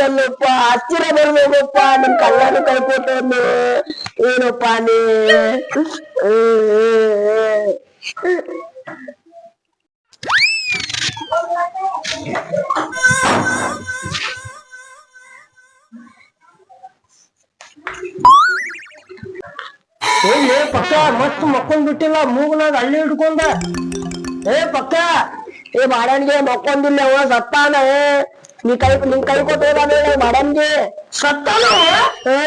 ಎಲ್ಲಪ್ಪ ಹತ್ತಿರ ಬರ್ಬೇಕಪ್ಪ ನಿಮ್ ಕಲ್ಯಾಣ ಕಳ್ಕೊಟ್ಟನು ಏನಪ್ಪ ನೀ ಏ ಪಕ್ಕ ಮಸ್ತ್ ಮಕ್ಕೊಂಡ್ ಬಿಟ್ಟಿಲ್ಲ ಮೂಗ್ನಾಗ ಅಲ್ಲಿ ಹಿಡ್ಕೊಂಡ ಏ ಪಕ್ಕ ಏ ಬಾಡನ್ಗೆ ಮಕ್ಕೊಂದಿಲ್ಲ ಅವ ಸತ್ತಾನ ಏ. ನೀ ಕೈ ನಿನ್ ಕೈ ಕೊಟ್ಟು ಹೋದ ಬಾಡನ್ಗೆ ಸತ್ತಾನ ಅವ? ಏ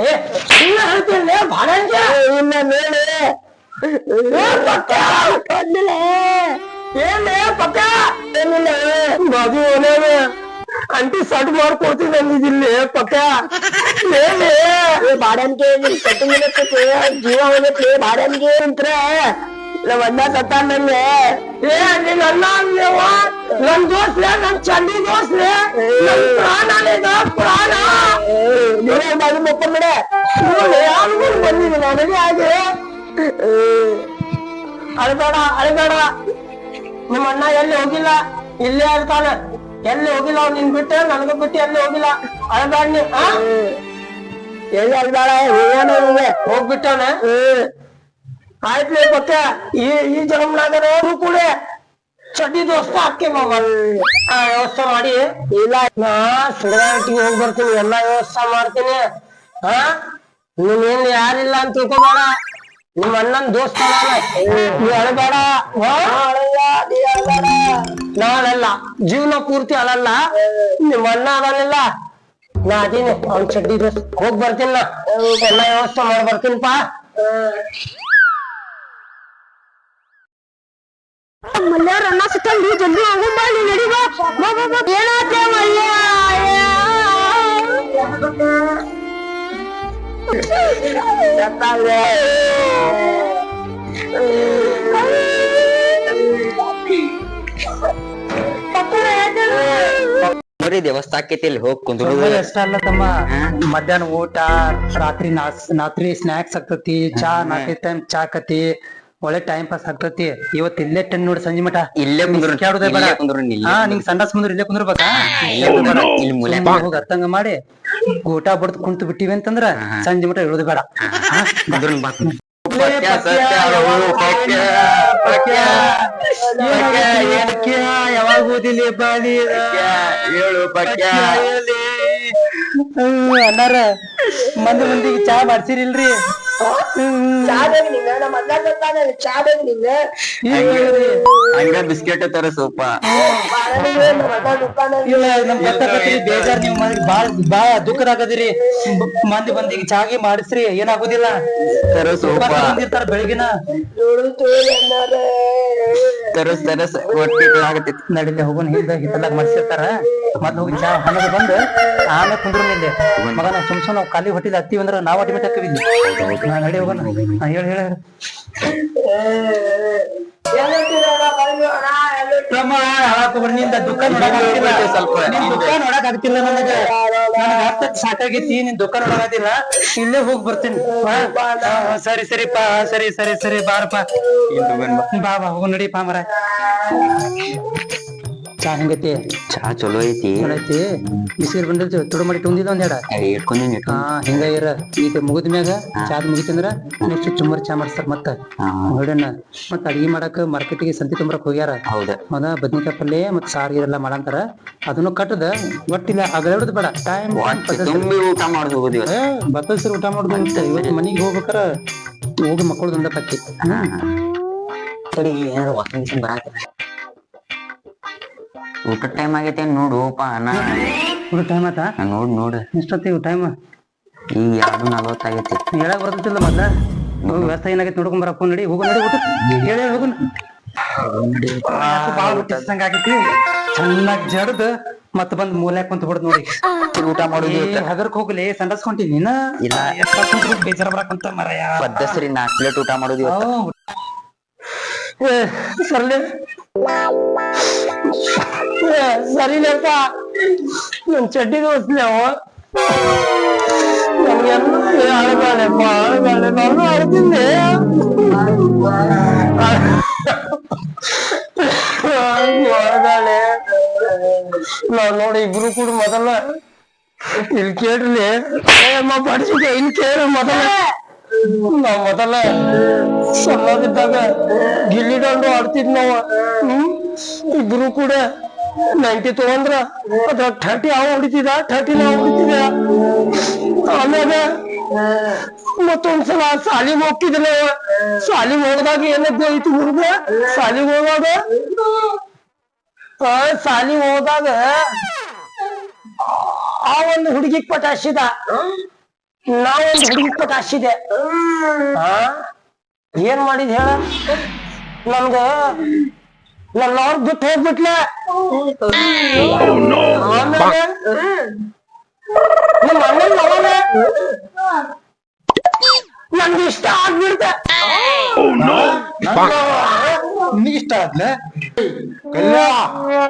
ಏ ಇಲ್ಲ ಹೇಳ್ತೀನಿ ಬಾಡನ್ಗೆ ಇಲ್ಲ ಮೇಲೆ ಏ ಪಕ್ಕ ಕಂದಿಲ್ಲ ಏನೇ ಪಕ್ಕ ಏನಿಲ್ಲ ಬಾಜು ಓನೇವೆ ಅಂಟಿ ಸಟ್ ಮಾಡ್ಕೊಡ್ತೀನಿ ಅಂದಿದ್ದಿಲ್ಲ ಪಕ್ಕ ಏನೇ ಬಾಡನ್ಗೆ ನಿನ್ ಕಟ್ಟಿಂಗ್ ಜೀವ ಹೋಗತ್ತೆ ಬಾಡನ್ಗೆ ನಿಂತ್ರ ನಮ್ಮ ಅಣ್ಣ ಸತ್ತಾನ ನಂಗೆ ಏ ನೀನ್ ಅಣ್ಣ ಅಂದೇವ ನನ್ ದೋಸ್ಲೆ ನನ್ ಚಂಡಿ ದೋಸ್ಲೆ ನನ್ ಪ್ರಾಣ ನಿನ್ನ ಪ್ರಾಣ ನೀವೇ ಮಕ್ಕೊಂಬಿಡೆ ಯಾರು ಬಂದಿದ್ದೀನಿ ನನಗೆ ಹಾಗೆ ಅಳಬೇಡ ಅಳಬೇಡ ನಿಮ್ಮ ಅಣ್ಣ ಎಲ್ಲಿ ಹೋಗಿಲ್ಲ ಇಲ್ಲೇ ಇರ್ತಾನೆ ಎಲ್ಲಿ ಹೋಗಿಲ್ಲ ಅವ್ನು ನಿನ್ ಬಿಟ್ಟೆ ನನಗೂ ಬಿಟ್ಟು ಎಲ್ಲಿ ಹೋಗಿಲ್ಲ ಅಳಬೇಡ ನೀ? ಎಲ್ಲಿ ಅಳಬೇಡ ಹೋಗ್ಬಿಟ್ಟಾನೆ ಆಯ್ತ್ಲಿ ಪಕ್ಕ ಈ ಈ ಜನ್ಮನಾಗರ ಅವರು ಕೂಡ ಚಡ್ಡಿ ದೋಸ್ತ ಆ ವ್ಯವಸ್ಥೆ ಮಾಡಿ. ಇಲ್ಲ, ನಾ ಸುಡಗಾಟಿಗೆ ಹೋಗಿ ಬರ್ತೀನಿ, ಎಲ್ಲಾ ವ್ಯವಸ್ಥೆ ಮಾಡ್ತೀನಿ. ಹಾ ನೀನೇನ್ ಯಾರಿಲ್ಲ ಅಂತ ತಿಳ್ಕೊಬೇಡ. ನಿಮ್ಮ ಅಣ್ಣನ್ ದೋಸ್ತ ನೀ ಅಳಬೇಡ. ನಾಳೆಲ್ಲ ಜೀವನ ಪೂರ್ತಿ ಅಳಲ್ಲ. ನಿಮ್ಮ ಅಣ್ಣ ಅದಲ್ಲ ನಾ ಅದೀನಿ. ಅವ್ನ್ ಚಡ್ಡಿ ದೋಸ್ತ. ಹೋಗ್ ಬರ್ತೀನಿ ನಾ. ಎಲ್ಲಾ ವ್ಯವಸ್ಥೆ ಮಾಡಿ ಬರ್ತೀನಿಪ್ಪ ಮಲ್ಯಾರ ಅಣ್ಣ ಸಿಕ್ಕಂಡಿ ಜಲ್ದಿ ಹೋಗುಂಬ ನೀ ನಡಿ ಬಾ. ಬಾ ಬಾ ಬಾ. ಏನಾಯ್ತೆ ಮಲ್ಯ? ಸತ್ತಾಳೆ. ಬರೀ ದೇವಸ್ಥಾನ ಆಕೈತಿ ಇಲ್ಲಿ ಹೋಗಿ ಕುಂದ್ರು ಬರೀ ಅಷ್ಟ ಅಲ್ಲ ತಮ್ಮ? ಮಧ್ಯಾಹ್ನ ಊಟ ರಾತ್ರಿ ನಾಸ್ ರಾತ್ರಿ ಸ್ನಾಕ್ಸ್ ಆಗ್ತತಿ ಚಾ ನಾಲ್ಕೈದು ಟೈಮ್ ಚಾ ಆಕತಿ. ಒಳ್ಳೆ ಟೈಮ್ ಪಾಸ್ ಆಗ್ತತಿ. ಇವತ್ ಇಲ್ಲೇ ಟೆನ್ ನೋಡಿ ಸಂಜೆ ಮಠ. ಇಲ್ಲೇ ಕುಂದ್ರು ಬೇಡ. ಹಾ ನಿಂಗ್ ಸಂಡಾಸ್ ಮುಂದ್ರ ಇಲ್ಲೇ ಕುಂದ್ರಬೇಕಾ? ಹೋಗಿ ಅರ್ಥಂಗ ಮಾಡಿ. ಊಟ ಬಡ್ದು ಕುಂತು ಬಿಟ್ಟಿವಿ ಅಂತಂದ್ರ ಸಂಜೆ ಮಠ ಇರೋದು ಬೇಡ. ಯಾವಾಗ ಓದಿಲಿ ಬಾಲಿ? ಹೇಳು. ಪಕ್ಯ ಅಣ್ಣಾರ ಮಂದಿ ಮಂದಿಗೆ ಚಾ ಮಾಡ್ಸಿರಿಲ್ರಿ. ಹಂಗ ಬಿಸ್ಕೆಟ್ ತರ ಸೋಪ. ಇಲ್ಲ ನಮ್ ಗೊತ್ತಾಗತ್ರಿ ಬೇಜಾರ್ ನೀವು ಮಂದಿ ಬಾಳ ಬಾಳ ದುಃಖದಾಗದಿರಿ ಆಗದ್ರಿ. ಮಂದಿ ಬಂದಿ ಚಾಗಿ ಮಾಡಿಸ್ರಿ ಏನಾಗುದಿಲ್ಲ. ತರ ಸೂಪ. ಬಂದಿರ್ತಾರ ಬೆಳಗಿನ. ತರಸ್ ತರಸ್ ಹೊಟ್ಟಿ ಆಗತ್ತಿತ್ತು ನಡಿಲೆ ಹೋಗೋಣ ಹಿಂದ ಹಿತ್ತಲಾಗ ಮರ್ಸಿರ್ತಾರ ಮತ್ ಹೋಗಿ ಚಾ ಹಣ್ಣು ಬಂದು ಆಮೇಲೆ ಕುಂದ್ರು ನಿಂದೆ ಮಗ ನಾವು ಸುಮ್ ಸುಮ್ ನಾವ್ ಖಾಲಿ ಹೊಟ್ಟಿದ ಹತ್ತೀವಿ ಅಂದ್ರ ನಾವ್ ಅಟಿ ಮಿಟ್ ಹಾಕಿವಿ ನಾ ನಡಿ ಹೋಗೋಣ. ನಾ ಹೇಳ ಹೇಳ. ಸ್ವಲ್ಪ ನನಗ ನನಗ ಸಾಕಾಗೈತಿ ನಿನ್ ದುಃಖ ಒಳಗಾದಿಲ್ಲ ಇಲ್ಲೇ ಹೋಗಿ ಬರ್ತೀನಿ. ಸರಿ ಸರಿಪ್ಪ ಸರಿ ಸರಿ ಸರಿ ಬಾರಪ್ಪ. ಬಾ. ಬಾ ಹೋಗ್ ನಡಿಪಾ ಮರ. ಚಾ ಹೆಂಗೈತಿ? ಚಾ ಚಲೋ ಐತಿ. ಚಲೋ ಐತಿ. ಬಿಸಿರು ಬಂದಿರ್ತಿ ತುಡು ಮಾಡಿ ತುಂಬಿದ ಒಂದೆರಡ ಇಟ್ಕೊಂಡಿ ಹಾ ಹಿಂಗ ಇರ. ಈಗ ಮುಗಿದ ಮ್ಯಾಗ ಚಾ ಮುಗಿತಂದ್ರ ನೆಕ್ಸ್ಟ್ ಚುಮ್ಮರ್ ಚಾ ಮಾಡ್ತಾರ ಮತ್ತ. ಹೊಡಣ್ಣ ಮತ್ತ ಅಡಿಗೆ ಮಾಡಕ್ ಮಾರ್ಕೆಟ್ಗೆ ಸಂತಿ ತುಂಬರಕ್ ಹೋಗ್ಯಾರ. ಹೌದ. ಹೌದಾ ಬದ್ನಿಕಾಯಿ ಪಲ್ಲೆ ಮತ್ ಸಾರ್ ಇದೆಲ್ಲ ಮಾಡಂತಾರ. ಅದನ್ನು ಕಟ್ಟದ. ಒಟ್ಟಿಲ್ಲ ಅಗಲಡ್ದು ಬೇಡ. ಟೈಮ್ ತುಂಬಿ ಊಟ ಮಾಡಿ ಹೋಗುದು ಇವತ್ತು ಬತ್ತಲ್ಸರಿ ಊಟ ಮಾಡುದು. ಅಂತ ಇವತ್ತು ಮನಿಗ್ ಹೋಗ್ಬೇಕಾರ. ಹೋಗಿ ಮಕ್ಕಳು ಒಂದ ಪಕ್ಕಿ ಸರಿ ಏನಾರ ವಾಕಿಂಗ್ ಮಿಷನ್ ಬರಾಕ ಊಟ ಟೈಮ್ ಆಗೈತೆ ನೋಡುಪ್ಪ ಅಣ್ಣ ಊಟ ಟೈಮ್ ಆತ ನೋಡ್ ನೋಡು. ಎಷ್ಟೊತ್ತಿ ಟೈಮ್ ಈಗ ಎರಡು ನಲ್ವತ್ತಾಗೈತಿ ಹೇಳಕ್ ಬರ್ತಿಲ್ಲ ಮೊದ್ಲ? ಹೋಗಿ ವ್ಯವಸ್ಥೆ ಏನಾಗೈತಿ ನೋಡ್ಕೊಂಡ್ ಬರಪ್ಪ ನಡಿ. ಹೋಗು ನಡಿ ಊಟ. ಹೇಳಿ ಆಗೈತಿ. ಚೆನ್ನಾಗ್ ಜಡ್ದು ಮತ್ತ ಬಂದ್ ಮೂಲ್ಯಾಕ್ ಕುಂತ ಬಿಡದ್ ನೋಡಿ. ಊಟ ಮಾಡಿ ಹಗರ್ಕ್ ಹೋಗ್ಲಿ ಸಂಡಸ್ಕೊಂಡಿ ನೀನ? ಇಲ್ಲ. ಬೇಜಾರ ಬರಕಂತ ಮರಯ. ಪದ್ದಸರಿ ನಾಲ್ಕು ಪ್ಲೇಟ್ ಊಟ ಮಾಡೋದು ಸರ್ಲೆ. ಸರಿನಪ್ಪ. ನನ್ ಚಡ್ಡಿ ದೋಸ್ಲೆ ಅವ. ನನ್ಗೆಲ್ಲ ಅಳಬೇಡಪ್ಪ ಅಳಬೇಡ ನಾನು ಅಳಬೇಳೆ ನಾವ್ ನೋಡಿ ಇಬ್ರು ಕೂಡ ಮೊದಲ ಇಲ್ಲಿ ಕೇಳ್ರಿ. ಏಮ್ಮ ಬಡಿಸಿದೆ ಇಲ್ಲಿ ಕೇಳ್ರಿ ಮೊದಲ. ನಾವ್ ಮೊದಲ ಸಣ್ಣದಿದ್ದಾಗ ಗಿಲ್ಲಿ ದಂಡು ಆಡ್ತಿದ್ ನಾವ ಇಬ್ರು ಕೂಡ ನೈಂಟಿ ತಗೊಂಡ್ರ ಅದ್ರ ಥರ್ಟಿ ಅವ ಹೊಡಿತಿದ ಥರ್ಟಿ ನಾವು ಹೊಡಿತಿದ ಆಮ್ಯಾಗ ಮತ್ತೊಂದ್ಸಲ ಶಾಲಿಗ್ ಹೋಗ್ತಿದ್ಲ ಶಾಲಿಗ್ ಹೋದಾಗ ಏನದ್ದು ಐತಿ ಹುಡುಗ? ಸಾಲಿಗ್ ಹೋದಾಗ ಸಾಲಿಗ್ ಹೋದಾಗ ಆ ಒಂದು ಹುಡುಗಿಗ್ ನಾ ಒಂದು ಹುಡುಗಿಗ್ ಪಟ ಹಚ್ಚಿದೆ ಆ, ಏನ್ ಮಾಡಿದ್ ಹೇಳ? ನಮ್ಗ ನನ್ನ ಅವ್ರ ಬಿಟ್ಟು ಹೋಗ್ಬಿಟ್ಲ ಆಮೇಲೆ ನಿಮ್ಮ ಅಣ್ಣನ್ ಮಗನ ನನ್ಗೆ ಇಷ್ಟ ಆಗ್ಬಿಡ್ತ ನಿನಗೆ ಇಷ್ಟ ಆದ್ಲೆ ಕಲ್ಯಾ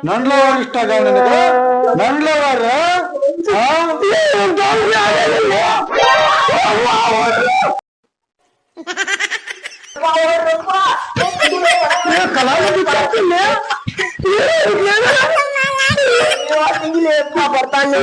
ನನ್ ಲವರ್ ಇಷ್ಟ ಆಗ ನನಗೆ ನನ್ ಲವರ್ ಕಲಾವಿದ ಬರ್ತಾನೆ